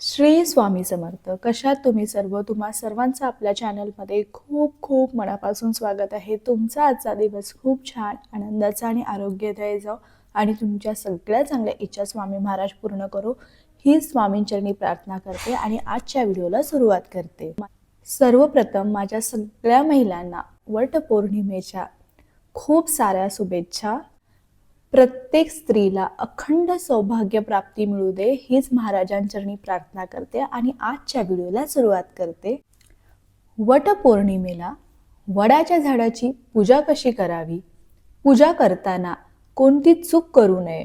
श्री स्वामी समर्थ कशात तुम्ही सर्व? तुम्हा सर्वांचं आपल्या चॅनलमध्ये खूप खूप मनापासून स्वागत आहे. तुमचा आजचा दिवस खूप छान आनंदाचा आणि आरोग्यदायी जाओ आणि तुमच्या सगळ्या चांगल्या इच्छा स्वामी महाराज पूर्ण करो. ही स्वामींचरणी प्रार्थना करते आणि आजच्या व्हिडिओला सुरुवात करते. सर्वप्रथम माझ्या सगळ्या महिलांना वटपौर्णिमेच्या खूप साऱ्या शुभेच्छा. प्रत्येक स्त्रीला अखंड सौभाग्य प्राप्ती मिळू दे हीच महाराजांचरणी प्रार्थना करते आणि आजच्या व्हिडिओला सुरुवात करते. वटपौर्णिमेला वडाच्या झाडाची पूजा कशी करावी? पूजा करताना कोणती चूक करू नये?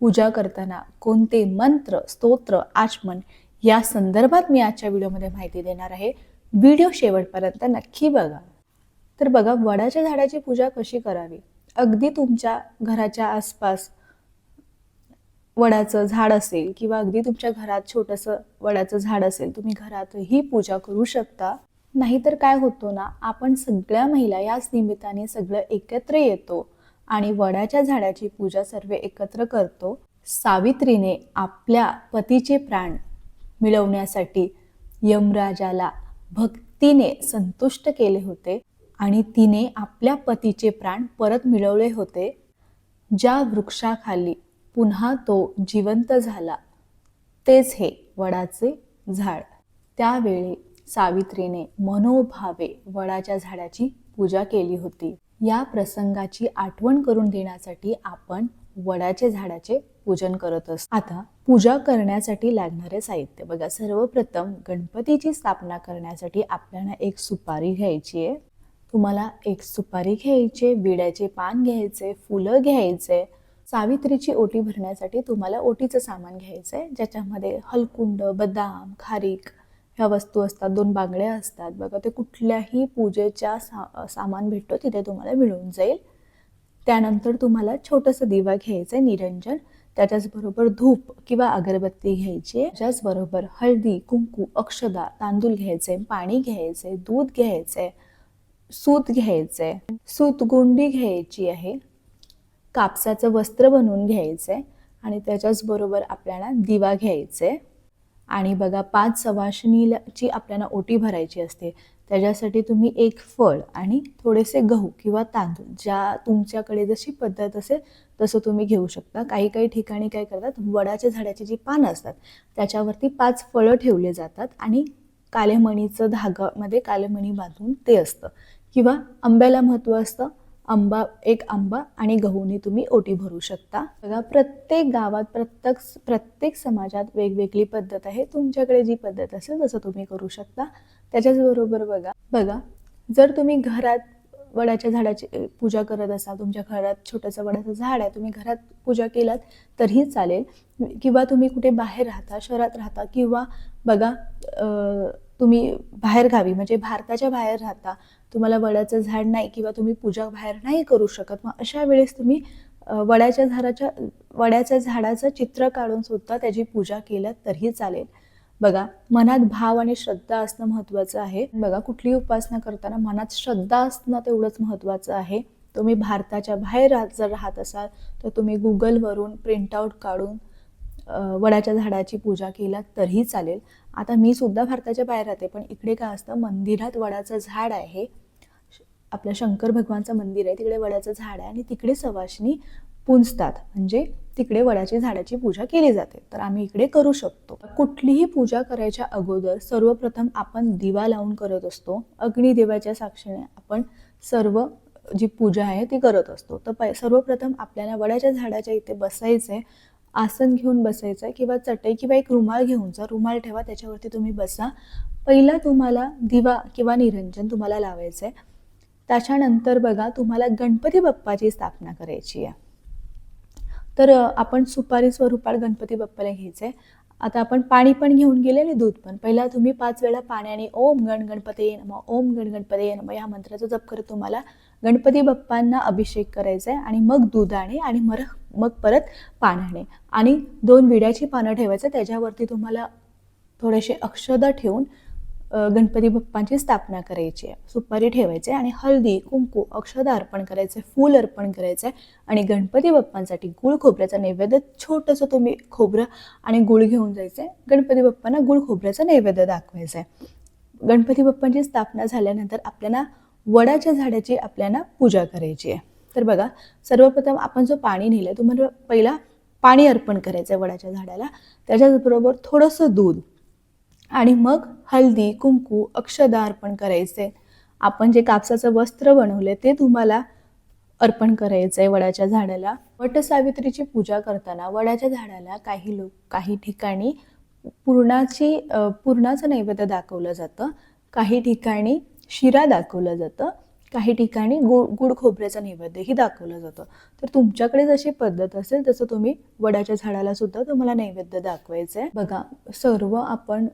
पूजा करताना कोणते मंत्र स्तोत्र आचमन या संदर्भात मी आजच्या व्हिडिओमध्ये माहिती देणार आहे. व्हिडिओ शेवटपर्यंत नक्की बघा. तर बघा वडाच्या झाडाची पूजा कशी करावी? अगदी तुमच्या घराच्या आसपास वडाचं झाड असेल किंवा अगदी तुमच्या घरात छोटंसं वडाचं झाड असेल तुम्ही घरातही पूजा करू शकता. नाहीतर काय होतो ना आपण सगळ्या महिला याच निमित्ताने सगळं एकत्र येतो आणि वडाच्या झाडाची पूजा सर्व एकत्र करतो. सावित्रीने आपल्या पतीचे प्राण मिळवण्यासाठी यमराजाला भक्तीने संतुष्ट केले होते. आणि तिने आपल्या पतीचे प्राण परत मिळवले होते ज्या वृक्षाखाली पुन्हा तो जिवंत झाला. तेच हे वडाचे झाड. त्यावेळी सावित्रीने मनोभावे वडाच्या झाडाची पूजा केली होती. या प्रसंगाची आठवण करून देण्यासाठी आपण वडाचे झाडाचे पूजन करत असतो. आता पूजा करण्यासाठी लागणारे साहित्य. बघा सर्वप्रथम गणपतीची स्थापना करण्यासाठी आपल्याला एक सुपारी घ्यायची आहे. तुम्हाला एक सुपारी घ्यायची विड्याचे पान घ्यायचे फुलं घ्यायचे सावित्रीची ओटी भरण्यासाठी तुम्हाला ओटीचं सामान घ्यायचं आहे ज्याच्यामध्ये हलकुंड बदाम खारीक ह्या वस्तू असतात दोन बांगड्या असतात. बघा ते कुठल्याही पूजेच्या सा सामान भेटतो तिथे तुम्हाला मिळून जाईल. त्यानंतर तुम्हाला छोटंसं दिवा घ्यायचं आहे निरंजन त्याच्याचबरोबर धूप किंवा अगरबत्ती घ्यायची आहे. त्याच्याचबरोबर हळदी कुंकू अक्षदा तांदूळ घ्यायचे पाणी घ्यायचे दूध घ्यायचे. सूत घ्यायचं सूत सूतगुंडी घ्यायची आहे. कापसाचं वस्त्र बनवून घ्यायचं आहे आणि त्याच्याचबरोबर आपल्याला दिवा घ्यायचा आहे आणि बघा पाच सवाशनीची आपल्याला ओटी भरायची असते. त्याच्यासाठी तुम्ही एक फळ आणि थोडेसे गहू किंवा तांदूळ ज्या तुमच्याकडे जशी पद्धत असेल तसं तुम्ही घेऊ शकता. काही काही ठिकाणी काय करतात वडाच्या झाडाची जी पानं असतात त्याच्यावरती पाच फळं ठेवले जातात आणि कालेमणीचं धागामध्ये कालेमणी बांधून ते असतं. किंवा आंब्याला महत्त्व असतं. आंबा एक आंबा आणि गहूने तुम्ही ओटी भरू शकता. बघा प्रत्येक गावात प्रत्येक प्रत्येक समाजात वेगवेगळी पद्धत आहे. तुमच्याकडे जी पद्धत असेल तसं तुम्ही करू शकता. त्याच्याचबरोबर बघा बघा जर तुम्ही घरात वडाच्या झाडाची पूजा करत असाल तुमच्या घरात छोटंसं वडाचं झाड आहे तुम्ही घरात पूजा केलात तरीही चालेल. किंवा तुम्ही कुठे बाहेर राहता शहरात राहता किंवा बघा तुम्ही बाहेर गावी म्हणजे भारताच्या बाहेर राहता तुम्हाला वडाचं झाड नाही किंवा तुम्ही पूजा बाहेर नाही करू शकत मग अशा वेळेस तुम्ही वडाच्या झाडाच्या वड्याच्या झाडाचं चित्र काढून सुद्धा त्याची पूजा केलं तरीही चालेल. बघा मनात भाव आणि श्रद्धा असणं महत्त्वाचं आहे. बघा कुठलीही उपासना करताना मनात श्रद्धा असणं तेवढंच महत्त्वाचं आहे. तुम्ही भारताच्या बाहेर राहत जर राहत असाल तर तुम्ही गुगलवरून प्रिंटआउट काढून वडाच्या झाडाची पूजा केला तरीही चालेल. आता मी सुद्धा भारताच्या बाहेर राहते पण इकडे काय असतं मंदिरात वडाचं झाड आहे. आपलं शंकर भगवानचं मंदिर आहे तिकडे वडाचं झाड आहे आणि तिकडे सवाशनी पुंजतात. म्हणजे तिकडे वडाची झाडाची पूजा केली जाते. तर आम्ही इकडे करू शकतो. कुठलीही पूजा करायच्या अगोदर सर्वप्रथम आपण दिवा लावून करत असतो. अग्निदेवाच्या साक्षीने आपण सर्व जी पूजा आहे ती करत असतो. तर सर्वप्रथम आपल्याला वडाच्या झाडाच्या इथे बसायचं आहे आसन घेऊन बसायचं आहे किंवा चटई किंवा एक रुमाल घेऊन जा रुमाल ठेवा त्याच्यावरती तुम्ही बसा. पहिला तुम्हाला दिवा किंवा निरंजन तुम्हाला लावायचं आहे त्याच्यानंतर बघा तुम्हाला गणपती बाप्पाची स्थापना करायची आहे. तर आपण सुपारी स्वरूपात गणपती बाप्पाला घ्यायचं आहे आता आपण पाणी पण घेऊन गेले आणि दूध पण. पहिला तुम्ही पाच वेळा पाण्याने ओम गण गणपती नम ओम गण गणपती नम या मंत्राचा जप करत तुम्हाला गणपती बाप्पांना अभिषेक करायचा आहे आणि मग दुधाने आणि मर मग परत पाण्याने आणि. दोन विड्याची पानं ठेवायचं त्याच्यावरती तुम्हाला थोडेसे अक्षदा ठेवून गणपती बाप्पांची स्थापना करायची आहे. सुपारी ठेवायची आहे आणि हळदी कुंकू अक्षदा अर्पण करायचं आहे फूल अर्पण करायचं आहे आणि गणपती बाप्पांसाठी गुळ खोबऱ्याचा नैवेद्य छोटंसं तुम्ही खोबरं आणि गुळ घेऊन जायचं आहे गणपती बाप्पांना गुळ खोबऱ्याचा नैवेद्य दाखवायचा आहे गणपती बाप्पांची स्थापना झाल्यानंतर आपल्याला वडाच्या झाडाची आपल्याला पूजा करायची आहे. तर बघा सर्वप्रथम आपण जो पाणी नेलं तुम्हाला म्हणजे पहिला पाणी अर्पण करायचं आहे वडाच्या झाडाला. त्याच्याबरोबर थोडंसं दूध आणि मग हळदी कुंकू अक्षदा अर्पण करायचे आपण जे कापसाचं वस्त्र बनवले ते तुम्हाला अर्पण करायचं आहे वडाच्या झाडाला. वटसावित्रीची पूजा करताना वडाच्या झाडाला काही लोक काही ठिकाणी पूर्णाची पूर्णाचं नैवेद्य दाखवलं जातं. काही ठिकाणी शिरा दाखवलं जातं. काही ठिकाणी गुळ गुड खोबऱ्याचा नैवेद्यही दाखवलं जातं. तर तुमच्याकडे जशी पद्धत असेल तसं तुम्ही वडाच्या झाडाला सुद्धा तुम्हाला नैवेद्य दाखवायचं आहे बघा सर्व आपण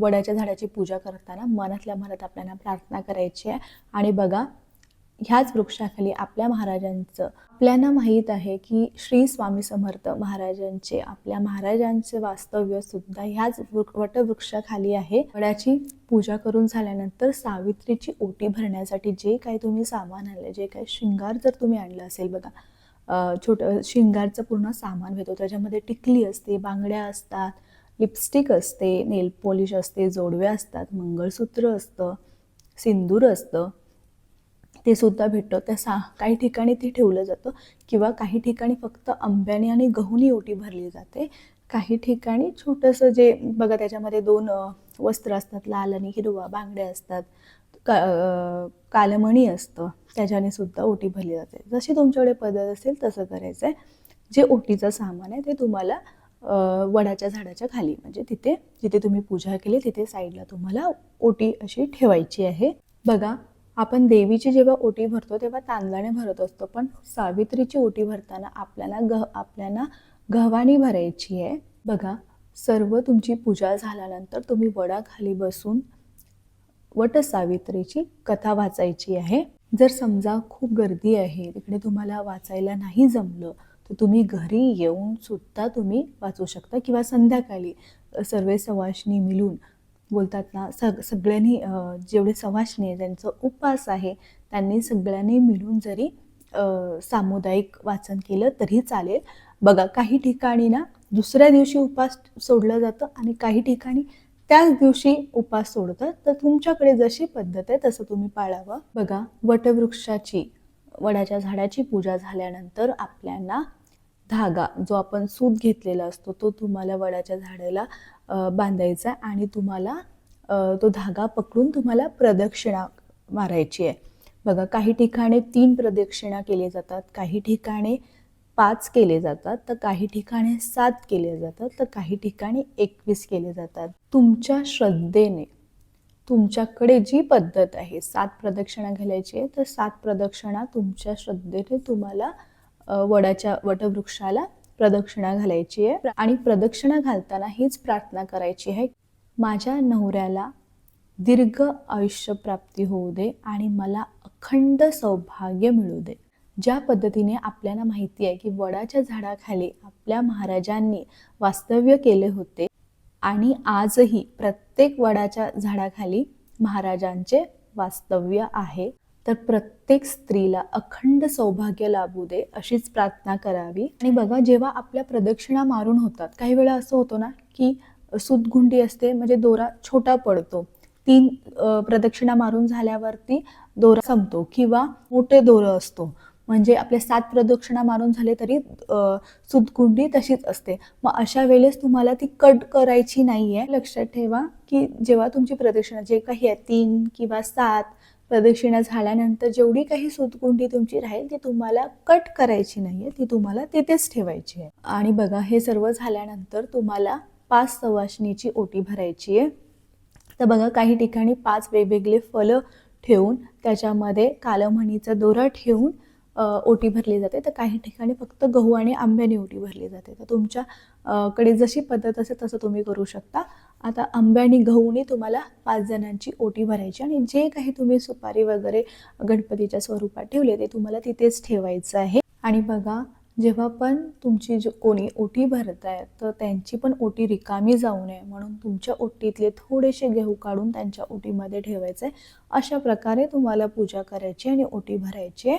वडाच्या झाडाची पूजा करताना मनातल्या मनात आपल्याला प्रार्थना करायची आहे. आणि बघा ह्याच वृक्षाखाली आपल्या महाराजांचं आपल्याला माहीत आहे की श्री स्वामी समर्थ महाराजांचे आपल्या महाराजांचे वास्तव्य सुद्धा ह्याच वटवृक्षाखाली आहे. वडाची पूजा करून झाल्यानंतर सावित्रीची ओटी भरण्यासाठी जे काही तुम्ही सामान आणलं जे काही शृंगार जर तुम्ही आणलं असेल बघा छोट छोटं शृंगारचं पूर्ण सामान घेतो त्याच्यामध्ये टिकली असते बांगड्या असतात लिपस्टिक असते नेल पॉलिश असते जोडवे असतात मंगळसूत्र असतं सिंदूर असतं ते सुद्धा भेटतं. त्या सा काही ठिकाणी ते ठेवलं जातं. किंवा काही ठिकाणी फक्त आंब्याने आणि गहूनी ओटी भरली जाते. काही ठिकाणी छोटंसं जे बघा त्याच्यामध्ये दोन वस्त्र असतात. लाल आणि हिरवा बांगड्या असतात. का कालमणी असतं. त्याच्याने सुद्धा ओटी भरली जाते. जशी तुमच्याकडे पद्धत असेल तसं करायचं आहे जे ओटीचं सामान आहे ते तुम्हाला वडाच्या झाडाच्या खाली म्हणजे तिथे जिथे तुम्ही पूजा केली तिथे साईडला तुम्हाला ओटी अशी ठेवायची आहे. बघा आपण देवीची जेव्हा ओटी भरतो तेव्हा तांदळाने भरत असतो. पण सावित्रीची ओटी भरताना आपल्याला गह आपल्याला गव्हाणी भरायची आहे. बघा सर्व तुमची पूजा झाल्यानंतर तुम्ही वडाखाली बसून वट सावित्रीची कथा वाचायची आहे. जर समजा खूप गर्दी आहे तिकडे तुम्हाला वाचायला नाही जमलं तर तुम्ही घरी येऊन सुद्धा तुम्ही वाचू शकता किंवा संध्याकाळी सर्व सवाशनी मिळून बोलतात ना सग सगळ्यांनी जेवढे सवाशणी आहे ज्यांचं उपवास आहे त्यांनी सगळ्यांनी मिळून जरी सामुदायिक वाचन केलं तरी चालेल. बघा काही ठिकाणी ना दुसऱ्या दिवशी उपास सोडलं जातं आणि काही ठिकाणी त्याच दिवशी उपास सोडतात. तर तुमच्याकडे जशी पद्धत आहे तसं तुम्ही पाळावं. बघा वटवृक्षाची वडाच्या झाडाची पूजा झाल्यानंतर आपल्याला धागा जो आपण सूत घेतलेला असतो तो तुम्हाला वडाच्या झाडाला बांधायचा आहे आणि तुम्हाला तो धागा पकडून तुम्हाला प्रदक्षिणा मारायची आहे. बघा काही ठिकाणी तीन प्रदक्षिणा केले जातात काही ठिकाणी पाच केले जातात तर काही ठिकाणी सात केले जातात तर काही ठिकाणी एकवीस केले जातात. तुमच्या श्रद्धेने तुमच्याकडे जी पद्धत आहे सात प्रदक्षिणा घालायची आहे तर सात प्रदक्षिणा तुमच्या श्रद्धेने तुम्हाला वडाच्या वटवृक्षाला प्रदक्षिणा घालायची आहे. आणि प्रदक्षिणा घालताना हीच प्रार्थना करायची आहे. माझ्या नवऱ्याला दीर्घ आयुष्य प्राप्ती होऊ दे आणि मला अखंड सौभाग्य मिळू दे. ज्या पद्धतीने आपल्याला माहिती आहे की वडाच्या झाडाखाली आपल्या महाराजांनी वास्तव्य केले होते आणि आजही प्रत्येक वडाच्या झाडाखाली महाराजांचे वास्तव्य आहे तर प्रत्येक स्त्रीला अखंड सौभाग्य लाभू दे अशीच प्रार्थना करावी. आणि बघा जेव्हा आपल्या प्रदक्षिणा मारून होतात काही वेळा असं होतो ना की सुतगुंडी असते म्हणजे दोरा छोटा पडतो. तीन प्रदक्षिणा मारून झाल्यावरती दोरा संपतो किंवा मोठे दोरं असतो. म्हणजे आपले सात प्रदक्षिणा मारून झाले तरी सुतगुंडी तशीच असते. मग अशा वेळेस तुम्हाला ती कट करायची नाही आहे लक्षात ठेवा की जेव्हा तुमची प्रदक्षिणा जे काही आहे तीन किंवा सात प्रदक्षिणा झाल्यानंतर जेवढी काही सुतकुंडी तुमची राहील ती तुम्हाला कट करायची नाही आहे ती तुम्हाला तिथेच ठेवायची आहे. आणि बघा हे सर्व झाल्यानंतर तुम्हाला पाच सवासणीची ओटी भरायची आहे. तर बघा काही ठिकाणी पाच वेगवेगळे फलं ठेवून त्याच्यामध्ये कालमणीचा दोरा ठेवून ओटी भरली जाते. तर काही ठिकाणी फक्त गहू आणि आंब्याने ओटी भरली जाते. तर तुमच्याकडे जशी पद्धत असेल तसं तुम्ही करू शकता. आता आंब्याने गहूने तुम्हाला पाच जणांची ओटी भरायची आणि जे काही तुम्ही सुपारी वगैरे गणपतीच्या स्वरूपात ठेवले ते तुम्हाला तिथेच ठेवायचं आहे. आणि बघा जेव्हा पण तुमची जो कोणी ओटी भरताय तर त्यांची पण ओटी रिकामी जाऊ नये म्हणून तुमच्या ओटीतले थोडेसे गहू काढून त्यांच्या ओटीमध्ये ठेवायचे. अशा प्रकारे तुम्हाला पूजा करायची आणि ओटी भरायची आहे.